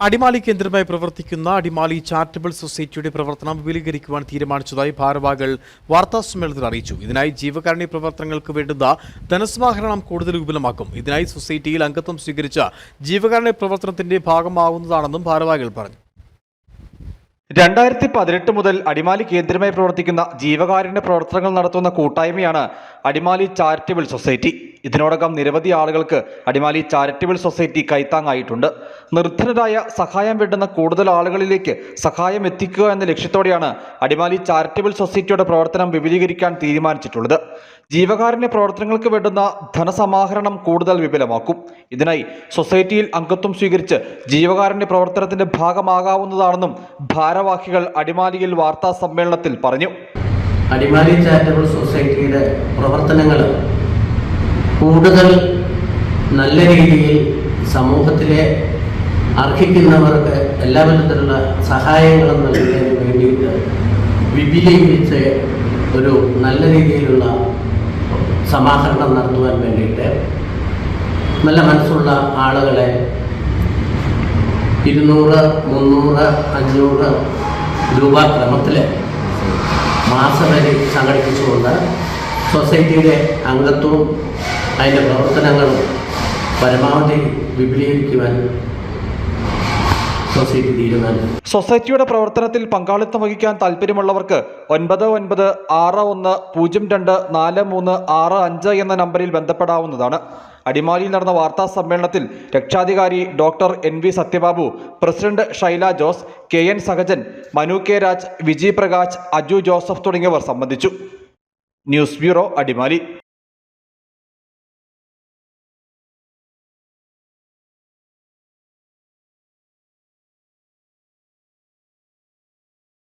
അടിമാലി കേന്ദ്രമായി പ്രവർത്തിക്കുന്ന അടിമാലി ചാരിറ്റബിൾ സൊസൈറ്റിയുടെ പ്രവർത്തനം വിപുലീകരിക്കുവാൻ തീരുമാനിച്ചതായി ഭാരവാഹികൾ വാർത്താ സമ്മേളനത്തിൽ അറിയിച്ചു. ഇതിനായി ജീവകാരുണ്യ പ്രവർത്തനങ്ങൾക്ക് വേണ്ടുന്ന ധനസമാഹരണം കൂടുതൽ വിപുലമാക്കും. ഇതിനായി സൊസൈറ്റിയിൽ അംഗത്വം സ്വീകരിച്ച ജീവകാരുണ്യ പ്രവർത്തനത്തിന്റെ ഭാഗമാവുന്നതാണെന്നും ഭാരവാഹികൾ പറഞ്ഞു. രണ്ടായിരത്തി പതിനെട്ട് മുതൽ അടിമാലി കേന്ദ്രമായി പ്രവർത്തിക്കുന്ന ജീവകാരുണ്യ പ്രവർത്തനങ്ങൾ നടത്തുന്ന കൂട്ടായ്മയാണ് അടിമാലി ചാരിറ്റബിൾ സൊസൈറ്റി. ഇതിനോടകം നിരവധി ആളുകൾക്ക് അടിമാലി ചാരിറ്റബിൾ സൊസൈറ്റി കൈത്താങ്ങായിട്ടുണ്ട്. നിർധനരായ സഹായം വേണ്ടുന്ന കൂടുതൽ ആളുകളിലേക്ക് സഹായം എത്തിക്കുക എന്ന ലക്ഷ്യത്തോടെയാണ് അടിമാലി ചാരിറ്റബിൾ സൊസൈറ്റിയുടെ പ്രവർത്തനം വിപുലീകരിക്കാൻ തീരുമാനിച്ചിട്ടുള്ളത്. ജീവകാരുണ്യ പ്രവർത്തനങ്ങൾക്ക് വേണ്ടുന്ന ധനസമാഹരണം കൂടുതൽ വിപുലമാക്കും. ഇതിനായി സൊസൈറ്റിയിൽ അംഗത്വം സ്വീകരിച്ച് ജീവകാരുണ്യ പ്രവർത്തനത്തിന്റെ ഭാഗമാകാവുന്നതാണെന്നും ഭാരവാഹികൾ അടിമാലിയിൽ വാർത്താ സമ്മേളനത്തിൽ പറഞ്ഞു. അടിമാലി ചാരിറ്റബിൾ സൊസൈറ്റിയുടെ പ്രവർത്തനങ്ങൾ കൂടുതൽ നല്ല രീതിയിൽ സമൂഹത്തിലെ അർഹിക്കുന്നവർക്ക് എല്ലാ വിധത്തിലുള്ള സഹായങ്ങളും നൽകുന്നതിന് വേണ്ടിയിട്ട് വിപുലീകരിച്ച് ഒരു നല്ല രീതിയിലുള്ള സമാഹരണം നടത്തുവാൻ വേണ്ടിയിട്ട് നല്ല മനസ്സുള്ള ആളുകളെ ഇരുന്നൂറ് മുന്നൂറ് അഞ്ഞൂറ് രൂപ ക്രമത്തിൽ മാസവരി സംഘടിപ്പിച്ചുകൊണ്ട് സൊസൈറ്റിയുടെ അംഗത്വവും അതിന്റെ പ്രവർത്തനങ്ങൾ പരമാവധി വിപുലീകരിക്കുവാൻ സൊസൈറ്റിയുടെ പ്രവർത്തനത്തിൽ പങ്കാളിത്തം വഹിക്കാൻ താല്പര്യമുള്ളവർക്ക് ഒൻപത് ഒൻപത് ആറ് ഒന്ന് പൂജ്യം രണ്ട് നാല് മൂന്ന് ആറ് അഞ്ച് എന്ന നമ്പറിൽ ബന്ധപ്പെടാവുന്നതാണ്. അടിമാലിയിൽ നടന്ന വാർത്താ സമ്മേളനത്തിൽ രക്ഷാധികാരി doctor N V Sathyababu president Shaila Jose K N Sahajan Manu K Raj Viji Prakash Aju Joseph തുടങ്ങിയവർ സംബന്ധിച്ചു. News bureau Adimali.